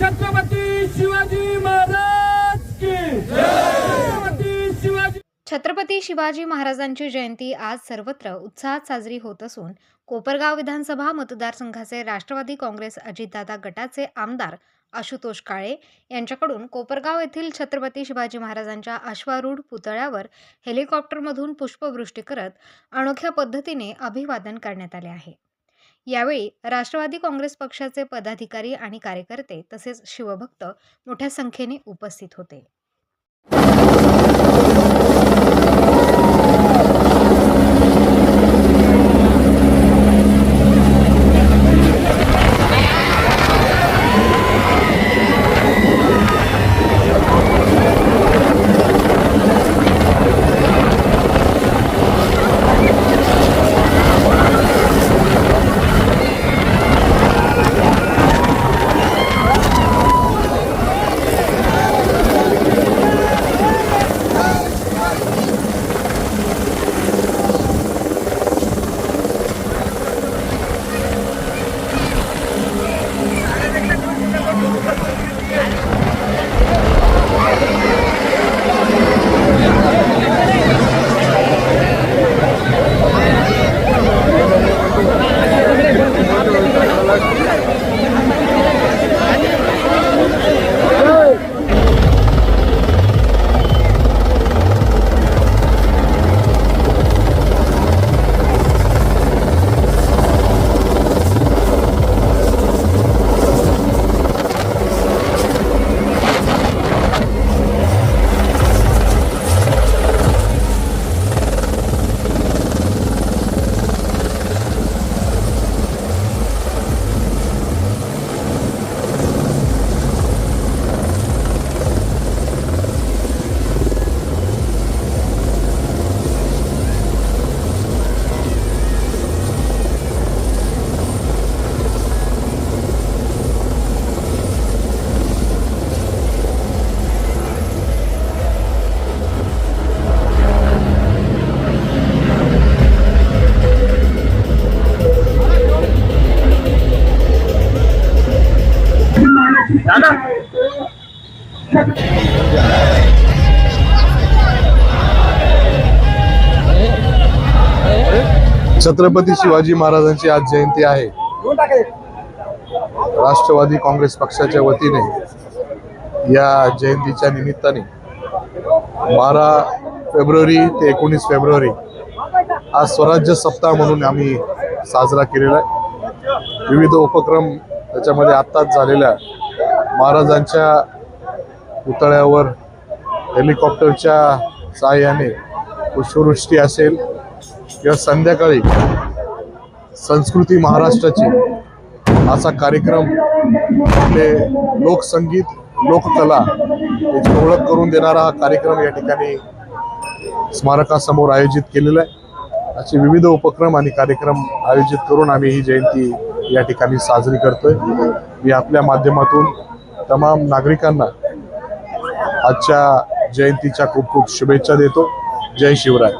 छत्रपती शिवाजी महाराज छत्रपती शिवाजी महाराजांची जयंती आज सर्वत्र उत्साहात साजरी होत असून कोपरगाव विधानसभा मतदारसंघाचे राष्ट्रवादी काँग्रेस अजितदादा गटाचे आमदार आशुतोष काळे यांच्याकडून कोपरगाव येथील छत्रपती शिवाजी महाराजांच्या अश्वारूढ पुतळ्यावर हेलिकॉप्टरमधून पुष्पवृष्टी करत अनोख्या पद्धतीने अभिवादन करण्यात आले आहे. यावेळी राष्ट्रवादी काँग्रेस पक्षाचे पदाधिकारी आणि कार्यकर्ते तसेच शिवभक्त मोठ्या संख्येने उपस्थित होते. छत्रपती शिवाजी महाराजांची आज जयंती आहे. राष्ट्रवादी काँग्रेस पक्षाच्या वतीने या जयंतीच्या निमित्ताने बारा फेब्रुवारी ते एकोणीस फेब्रुवारी आज स्वराज्य सप्ताह म्हणून आम्ही साजरा केलेला आहे. विविध उपक्रम त्याच्यामध्ये आत्ताच झालेल्या महाराजांच्या पुतळ्यावर हेलिकॉप्टरच्या सहाय्याने पुष्पवृष्टी असेल किंवा संध्याकाळी संस्कृती महाराष्ट्राची असा कार्यक्रम आपले लोकसंगीत लोककला याची ओळख करून देणारा हा कार्यक्रम या ठिकाणी स्मारकासमोर आयोजित केलेला आहे. असे विविध उपक्रम आणि कार्यक्रम आयोजित करून आम्ही ही जयंती या ठिकाणी साजरी करतोय. मी आपल्या माध्यमातून तमाम नागरिकांना आजच्या जयंतीच्या खूप खूप शुभेच्छा देतो. जय शिवराय.